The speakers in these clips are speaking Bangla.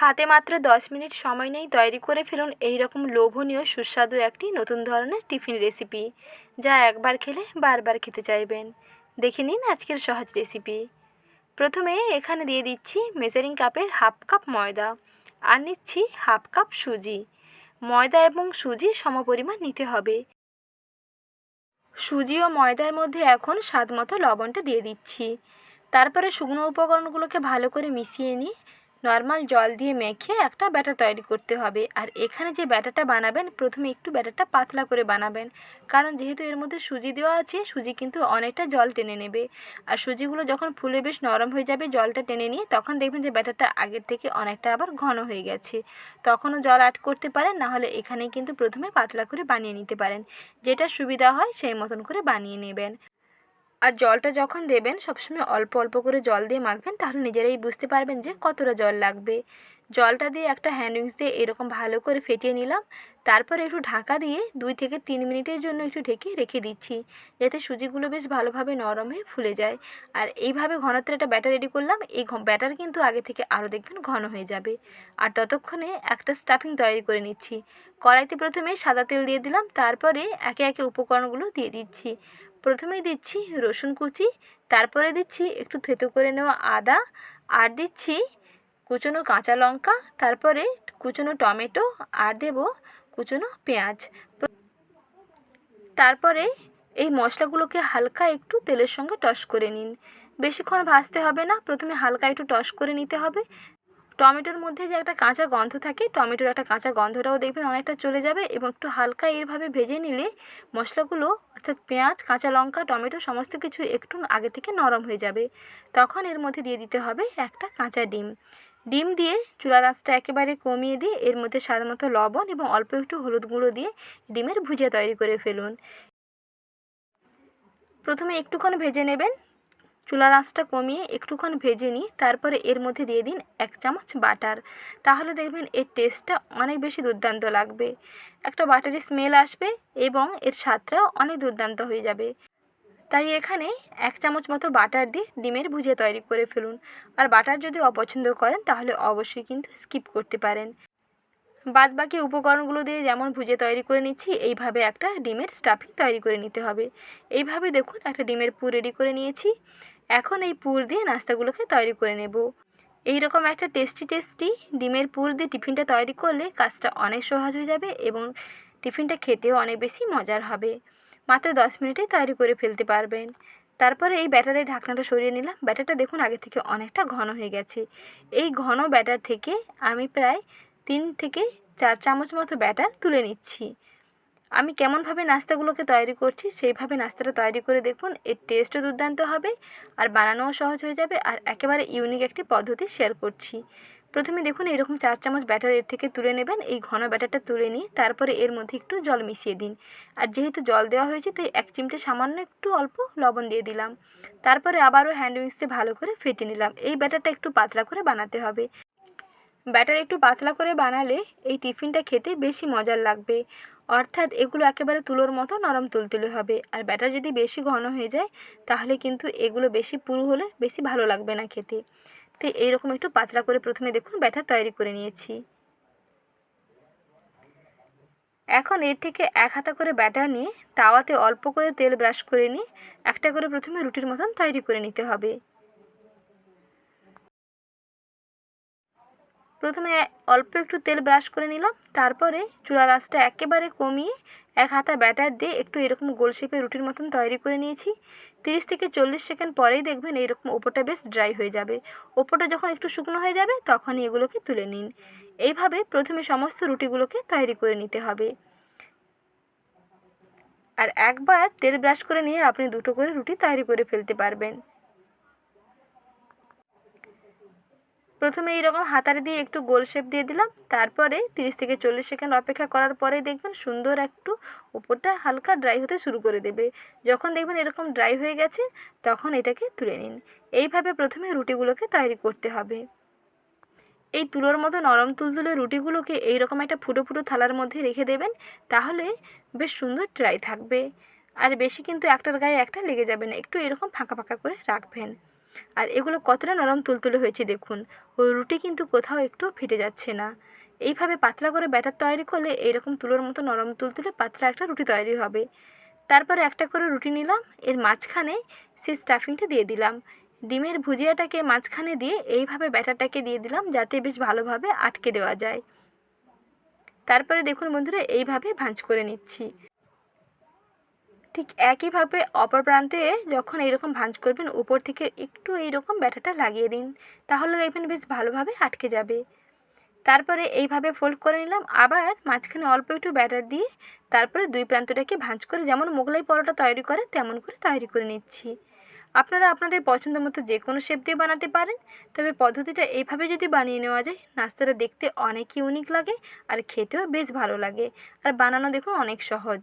হাতে মাত্র দশ মিনিট সময় নেই, তৈরি করে ফেলুন এই রকম লোভনীয়, সুস্বাদু একটি নতুন ধরনের টিফিন রেসিপি যা একবার খেলে বারবার খেতে চাইবেন। দেখে নিন আজকের সহজ রেসিপি প্রথমে এখানে দিয়ে দিচ্ছি মেজারিং কাপের হাফ কাপ ময়দা। আর নিচ্ছি হাফ কাপ সুজি। ময়দা এবং সুজি সমপরিমাণ নিতে হবে। সুজি ও ময়দার মধ্যে এখন স্বাদ মতো লবণটা দিয়ে দিচ্ছি। তারপরে শুকনো উপকরণগুলোকে ভালো করে মিশিয়ে নিয়ে নর্মাল জল দিয়ে মেখে একটা ব্যাটার তৈরি করতে হবে। আর এখানে যে ব্যাটারটা বানাবেন, প্রথমে একটু ব্যাটারটা পাতলা করে বানাবেন। কারণ যেহেতু এর মধ্যে সুজি দেওয়া আছে, সুজি কিন্তু অনেকটা জল টেনে নেবে। আর সুজিগুলো যখন ফুলে বেশ নরম হয়ে যাবে, জলটা টেনে নিয়ে তখন দেখবেন যে ব্যাটারটা আগের থেকে অনেকটা আবার ঘন হয়ে গেছে। তখনও জল অ্যাড করতে পারেন নাহলে এখানে কিন্তু প্রথমে পাতলা করে বানিয়ে নিতে পারেন। যেটা সুবিধা হয়, সেই মতন করে বানিয়ে নেবেন। আর জলটা যখন দেবেন সবসময় অল্প অল্প করে জল দিয়ে মাখবেন, তাহলে নিজেরাই বুঝতে পারবেন যে কতটা জল লাগবে। জলটা দিয়ে একটা হ্যান্ড উইক্স দিয়ে এরকম ভালো করে ফেটিয়ে নিলাম। তারপরে একটু ঢাকা দিয়ে দুই থেকে তিন মিনিটের জন্য একটু ঢেকে রেখে দিচ্ছি, যাতে সুজিগুলো বেশ ভালোভাবে নরম হয়ে ফুলে যায়। আর এইভাবে ঘনত্বের একটা ব্যাটার রেডি করলাম, এই ব্যাটার কিন্তু আগে থেকে আরও দেখবেন ঘন হয়ে যাবে। আর ততক্ষণে একটা স্টাফিং তৈরি করে নিচ্ছি। কড়াইতে প্রথমে সাদা তেল দিয়ে দিলাম, তারপরে একে একে উপকরণগুলো দিয়ে দিচ্ছি। প্রথমেই দিচ্ছি রসুন কুচি, তারপরে দিচ্ছি একটু থেতো করে নেওয়া আদা, আর দিচ্ছি কুচনো কাঁচা লঙ্কা, তারপরে কুচনো টমেটো, আর দেব কুচনো পেঁয়াজ। তারপরে এই মশলাগুলোকে হালকা একটু তেলের সঙ্গে টস করে নিন। বেশিক্ষণ ভাজতে হবে না, প্রথমে হালকা একটু টস করে নিতে হবে। টমেটোর মধ্যে যে একটা কাঁচা গন্ধ থাকে, টমেটোর একটা কাঁচা গন্ধটাও দেখবেন অনেকটা চলে যাবে এবং একটু হালকা এরভাবে ভেজে নিলে মশলাগুলো, অর্থাৎ পেঁয়াজ, কাঁচা লঙ্কা, টমেটো সমস্ত কিছু একটু আগে থেকে নরম হয়ে যাবে। তখন এর মধ্যে দিয়ে দিতে হবে একটা কাঁচা ডিম। ডিম দিয়ে চুলা আঁচটা একেবারে কমিয়ে দিয়ে এর মধ্যে মতো লবণ এবং অল্প একটু হলুদ গুঁড়ো দিয়ে ডিমের ভুজিয়া তৈরি করে ফেলুন। প্রথমে একটুক্ষণ ভেজে নেবেন। চুলার আঁচটা কমিয়ে একটুক্ষণ ভেজে নিয়ে তারপরে এর মধ্যে দিয়ে দিন এক চামচ বাটার। তাহলে দেখবেন এর টেস্টটা অনেক বেশি দুর্দান্ত লাগবে। একটা বাটারি স্মেল আসবে এবং এর স্বাদটাও অনেক দুর্দান্ত হয়ে যাবে। তাই এখানে এক চামচ মতো বাটার দিয়ে ডিমের ভুজিয়া তৈরি করে ফেলুন। আর বাটার যদি অপছন্দ করেন, তাহলে অবশ্যই কিন্তু স্কিপ করতে পারেন। বাদ বাকি উপকরণগুলো দিয়ে যেমন ভুজে তৈরি করে নিচ্ছি, এইভাবে একটা ডিমের স্টাফিং তৈরি করে নিতে হবে। এইভাবে দেখুন, একটা ডিমের পুর রেডি করে নিয়েছি। এখন এই পুর দিয়ে নাস্তাগুলোকে তৈরি করে নেব। এই রকম একটা টেস্টি টেস্টি ডিমের পুর দিয়ে টিফিনটা তৈরি করলে কাজটা অনেক সহজ হয়ে যাবে এবং টিফিনটা খেতেও অনেক বেশি মজার হবে। মাত্র দশ মিনিটেই তৈরি করে ফেলতে পারবেন। তারপরে এই ব্যাটারের ঢাকনাটা সরিয়ে নিলাম। ব্যাটারটা দেখুন আগে থেকে অনেকটা ঘন হয়ে গেছে। এই ঘন ব্যাটার থেকে আমি প্রায় তিন থেকে চার চামচ মতো ব্যাটার তুলে নিচ্ছি। আমি কেমনভাবে নাস্তাগুলোকে তৈরি করছি, সেইভাবে নাস্তাটা তৈরি করে দেখুন, এর টেস্টও দুর্দান্ত হবে, আর বানানোও সহজ হয়ে যাবে, আর একেবারে ইউনিক একটি পদ্ধতি শেয়ার করছি। প্রথমে দেখুন, এরকম চার চামচ ব্যাটার এর থেকে তুলে নেবেন, এই ঘন ব্যাটারটা তুলে নিয়ে তারপরে এর মধ্যে একটু জল মিশিয়ে দিন। আর যেহেতু জল দেওয়া হয়েছে, তাই এক চিমটে সামান্য একটু অল্প লবণ দিয়ে দিলাম। তারপরে আবারও হ্যান্ড মিক্সে ভালো করে ফেটে নিলাম, এই ব্যাটারটা একটু পাতলা করে বানাতে হবে। ব্যাটার একটু পাতলা করে বানালে এই টিফিনটা খেতে বেশি মজার লাগবে। অর্থাৎ এগুলো একেবারে তুলোর মতো নরম তুলতুলে হবে। আর ব্যাটার যদি বেশি ঘন হয়ে যায়, তাহলে কিন্তু এগুলো বেশি পুরু হলে বেশি ভালো লাগবে না খেতে। তো এইরকম একটু পাতলা করে প্রথমে দেখুন ব্যাটার তৈরি করে নিয়েছি। এখন এর থেকে এক হাতা করে ব্যাটার নিয়ে তাওয়াতে অল্প করে তেল ব্রাশ করে নিয়ে একটা করে প্রথমে রুটির মতন তৈরি করে নিতে হবে। প্রথমে অল্প একটু তেল ব্রাশ করে নিলাম, তারপরে চুলার আঁচটা একেবারে কমিয়ে এক হাতা ব্যাটার দিয়ে একটু এরকম গোল শেপে রুটির মতন তৈরি করে নিয়েছি। তিরিশ থেকে চল্লিশ সেকেন্ড পরেই দেখবেন এইরকম ওপরটা বেশ ড্রাই হয়ে যাবে। ওপরটা যখন একটু শুকনো হয়ে যাবে, তখনই এগুলোকে তুলে নিন। এইভাবে প্রথমে সমস্ত রুটিগুলোকে তৈরি করে নিতে হবে। আর একবার তেল ব্রাশ করে নিয়ে আপনি দুটো করে রুটি তৈরি করে ফেলতে পারবেন। প্রথমে এইরকম হাতারে দিয়ে একটু গোল শেপ দিয়ে দিলাম, তারপরে তিরিশ থেকে চল্লিশ সেকেন্ড অপেক্ষা করার পরে দেখবেন সুন্দর একটু উপরটা হালকা ড্রাই হতে শুরু করে দেবে। যখন দেখবেন এরকম ড্রাই হয়ে গেছে, তখন এটাকে তুলে নিন। এইভাবে প্রথমে রুটিগুলোকে তৈরি করতে হবে। এই তুলোর মতো নরম তুলতুলে রুটিগুলোকে এইরকম একটা ফুটো ফুটো থালার মধ্যে রেখে দেবেন, তাহলে বেশ সুন্দর ড্রাই থাকবে। আর বেশি কিন্তু একটার গায়ে একটা লেগে যাবে না, একটু এরকম ফাঁকা ফাঁকা করে রাখবেন। আর এগুলো কতটা নরম তুলতুলে হয়েছে দেখুন। ও রুটি কিন্তু কোথাও একটু ফেটে যাচ্ছে না। এইভাবে পাতলা করে ব্যাটার তৈরি করলে এইরকম তুলোর মতো নরম তুলতুলে পাতলা একটা রুটি তৈরি হবে। তারপরে একটা করে রুটি নিলাম, এর মাঝখানে সেই স্টাফিংটা দিয়ে দিলাম। ডিমের ভুজিয়াটাকে মাঝখানে দিয়ে এইভাবে ব্যাটারটাকে দিয়ে দিলাম যাতে বেশ ভালোভাবে আটকে দেওয়া যায়। তারপরে দেখুন বন্ধুরা, এইভাবে ভাঁজ করে নিচ্ছি। ঠিক একইভাবে অপর প্রান্তে যখন এইরকম ভাঁজ করবেন, উপর থেকে একটু এইরকম ব্যাটাটা লাগিয়ে দিন। তাহলে দেখবেন বেশ ভালোভাবে আটকে যাবে। তারপরে এইভাবে ফোল্ড করে নিলাম। আবার মাঝখানে অল্প একটু ব্যাটার দিয়ে তারপরে দুই প্রান্তটাকে ভাঁজ করে যেমন মোগলাই পরোটা তৈরি করে, তেমন করে তৈরি করে নিচ্ছি। আপনারা আপনাদের পছন্দ মতো যে কোনো শেপ দিয়ে বানাতে পারেন। তবে পদ্ধতিটা এইভাবে যদি বানিয়ে নেওয়া যায়, নাস্তাটা দেখতে অনেক ইউনিক লাগে আর খেতেও বেশ ভালো লাগে। আর বানানো দেখুন অনেক সহজ।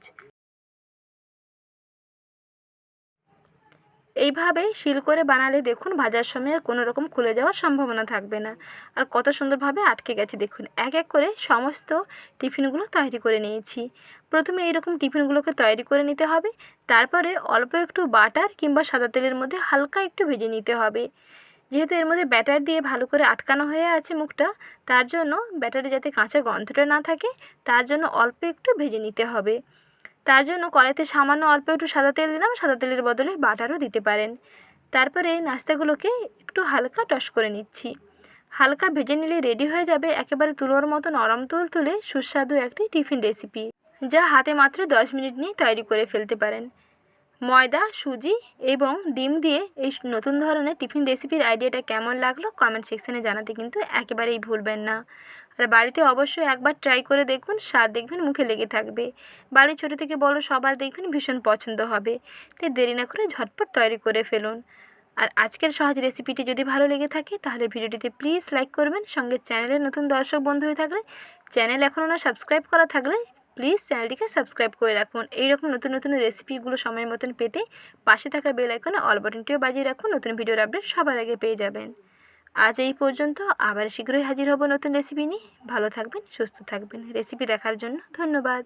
এইভাবে শিল করে বানালে দেখুন ভাজার সময় আর কোনো রকম খুলে যাওয়ার সম্ভাবনা থাকবে না। আর কত সুন্দরভাবে আটকে গেছে, দেখুন। এক এক করে সমস্ত টিফিনগুলো তৈরি করে নিয়েছি। প্রথমে এইরকম টিফিনগুলোকে তৈরি করে নিতে হবে। তারপরে অল্প একটু বাটার কিংবা সাদা তেলের মধ্যে হালকা একটু ভেজে নিতে হবে। যেহেতু এর মধ্যে ব্যাটার দিয়ে ভালো করে আটকানো হয়ে আছে মুখটা, তার জন্য ব্যাটারে যাতে কাঁচা গন্ধটা না থাকে, তার জন্য অল্প একটু ভেজে নিতে হবে। তার জন্য কড়াইতে সামান্য অল্প একটু সাদা তেল দিলাম, সাদা তেলের বদলে বাটারও দিতে পারেন। তারপরে এই নাস্তাগুলোকে একটু হালকা টস করে নিচ্ছি। হালকা ভেজে নিলে রেডি হয়ে যাবে একেবারে তুলোর মতো নরম তুল তুলে সুস্বাদু একটি টিফিন রেসিপি, যা হাতে মাত্র দশ মিনিট নিয়ে তৈরি করে ফেলতে পারেন। ময়দা, সুজি এবং ডিম দিয়ে এই নতুন ধরনের টিফিন রেসিপির আইডিয়াটা কেমন লাগল কমেন্ট সেকশানে জানাতে কিন্তু একেবারেই ভুলবেন না। আর বাড়িতে অবশ্যই একবার ট্রাই করে দেখুন, স্বাদ দেখবেন, মুখে লেগে থাকবে। বাড়ির ছোটো থেকে বড় সবার দেখবেন ভীষণ পছন্দ হবে। তাই দেরি না করে ঝটপট তৈরি করে ফেলুন। আর আজকের সহজ রেসিপিটি যদি ভালো লেগে থাকে, তাহলে ভিডিওটিতে প্লিজ লাইক করবেন। সঙ্গে চ্যানেলের নতুন দর্শক বন্ধু হয়ে থাকলে চ্যানেল এখনও না সাবস্ক্রাইব করা থাকলে প্লিজ চ্যানেলটিকে সাবস্ক্রাইব করে রাখুন। এইরকম নতুন নতুন রেসিপিগুলো সময় মতন পেতে পাশে থাকা বেল আইকনে অল বাটনটিও বাজিয়ে রাখুন। নতুন ভিডিওর আপডেট সবার আগে পেয়ে যাবেন। আজ এই পর্যন্ত। আবার শীঘ্রই হাজির হব নতুন রেসিপি নিয়ে। ভালো থাকবেন, সুস্থ থাকবেন। রেসিপি দেখার জন্য ধন্যবাদ।